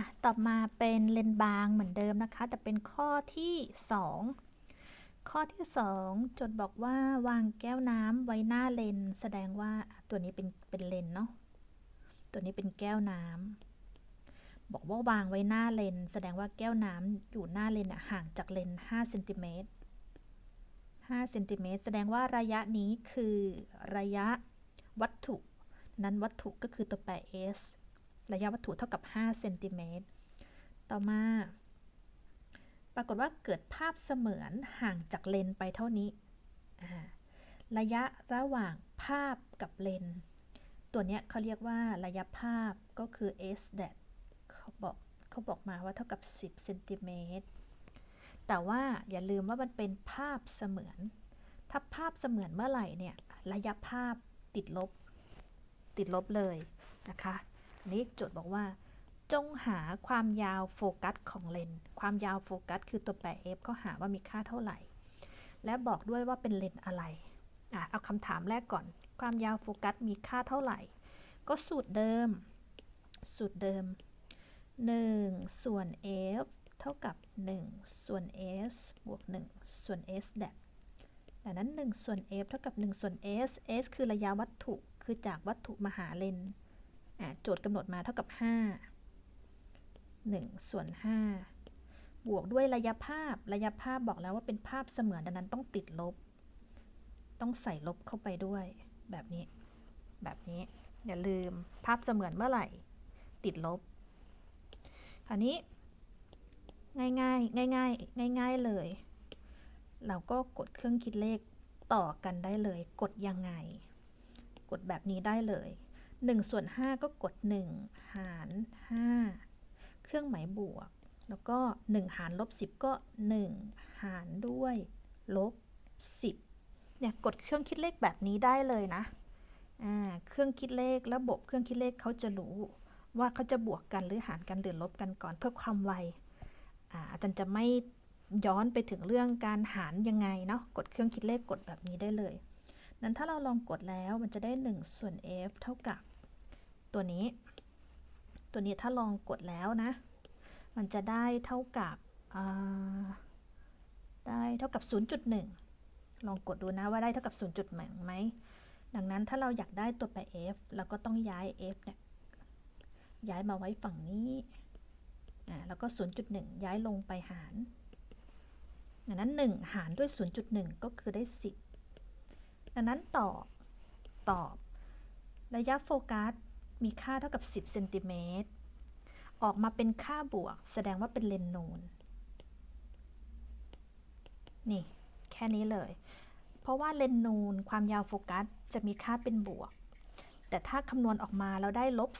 อะต่อมาเป็นเลนบางเหมือนเดิมนะคะ แต่เป็นข้อที่ 2 ข้อที่ 2จดบอกว่าวางแก้วน้ำไว้หน้าเลน แสดงว่าตัวนี้เป็นเป็นเลนเนาะตัวนี้เป็นแก้วน้ำบอกว่าวางไว้หน้าเลน แสดงว่าแก้วน้ำอยู่หน้าเลนห่างจากเลน5เซนติเมตร5เซนติเมตรแสดงว่าระยะนี้คือระยะวัตถุ นั้นวัตถุก็คือตัวแปร s ระยะวัตถุเท่ากับ5เซนติเมตรต่อมา ปรากฏว่าเกิดภาพเสมือนห่างจากเลนไปเท่านี้ ระยะระหว่างภาพกับเลน ตัวนี้เขาเรียกว่าระยะภาพก็คือ s d a t เขาบอกเขาบอกมาว่าเท่ากับ 10เซนติเมตรแต่ว่าอย่าลืมว่ามันเป็นภาพเสมือน ถ้าภาพเสมือนเมื่อไหร่เนี่ย ระยะภาพติดลบ ติดลบเลยนะคะ นนี้โจทย์บอกว่า จงหาความยาวโฟกัสของเลนส์ความยาวโฟกัสคือตัวแปร f เขาหาว่ามีค่าเท่าไหร่ และบอกด้วยว่าเป็นเลนส์อะไรอะเอาคำถามแรกก่อน ความยาวโฟกัสมีค่าเท่าไหร่ ก็สูตรเดิม สูตรเดิม 1 ส่วน f เท่ากับ 1 ส่วน s บวก 1 ส่วน s แดดดังนั้น 1 ส่วน f เท่ากับ 1 ส่วน s s คือระยะวัตถุ คือจากวัตถุมาหาเลนส์ โจทย์กำหนดมาเท่ากับ 5 1 ส่วน 5 บวกด้วยระยะภาพ ระยะภาพบอกแล้วว่าเป็นภาพเสมือนดังนั้นต้องติดลบ ต้องใส่ลบเข้าไปด้วย แบบนี้ แบบนี้ อย่าลืมภาพเสมือนเมื่อไหร่ ติดลบ คราวนี้ ง่ายง่ายง่ายง่ายง่ายง่ายเลย เราก็กดเครื่องคิดเลขต่อกันได้เลย กดยังไง กดแบบนี้ได้เลย 1ส่วน5ก็กด 1 หาร 5 เครื่องหมายบวก แล้วก็ 1 หารลบ 10 ก็ 1 หารด้วยลบ 10 เนี่ยกดเครื่องคิดเลขแบบนี้ได้เลยนะเครื่องคิดเลขระบบเครื่องคิดเลขเขาจะรู้ว่าเขาจะบวกกันหรือหารกันหรือลบกันก่อนเพื่อความไวอาอาจารย์จะไม่ย้อนไปถึงเรื่องการหารยังไงเนาะกดเครื่องคิดเลขกดแบบนี้ได้เลย นั้นถ้าเราลองกดแล้วมันจะได้ 1 ส่วน f เท่ากับ ตัวนี้ ตัวนี้ถ้าลองกดแล้วนะ มันจะได้เท่ากับได้เท่ากับ 0.1 ลองกดดูนะว่าได้เท่ากับ 0.1ไหม ดังนั้นถ้าเราอยากได้ตัวแปร f เราก็ต้องย้าย f เนี่ย ย้ายมาไว้ฝั่งนี้ อ่า แล้วก็ 0.1 ย้ายลงไปหารดังนั้น 1 หารด้วย 0.1 ก็คือได้ 10 ดังนั้นตอบ ตอบ ระยะโฟกัส มีค่าเท่ากับ 10เซนติเมตรออกมาเป็นค่าบวก แสดงว่าเป็นเลนนูน นี่ แค่นี้เลย เพราะว่าเลนนูนความยาวโฟกัสจะมีค่าเป็นบวก แต่ถ้าคำนวณออกมาแล้วได้ลบ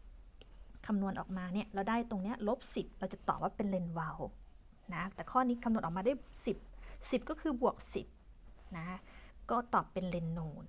10คำนวณออกมาเนี่ยเราได้ตรงเนี้ยลบ10 เราจะตอบว่าเป็นเลนวาลนะ แต่ข้อนี้คำนวณออกมาได้ 10 10 ก็คือบวก 10 นะ ก็ตอบเป็นเลนนูน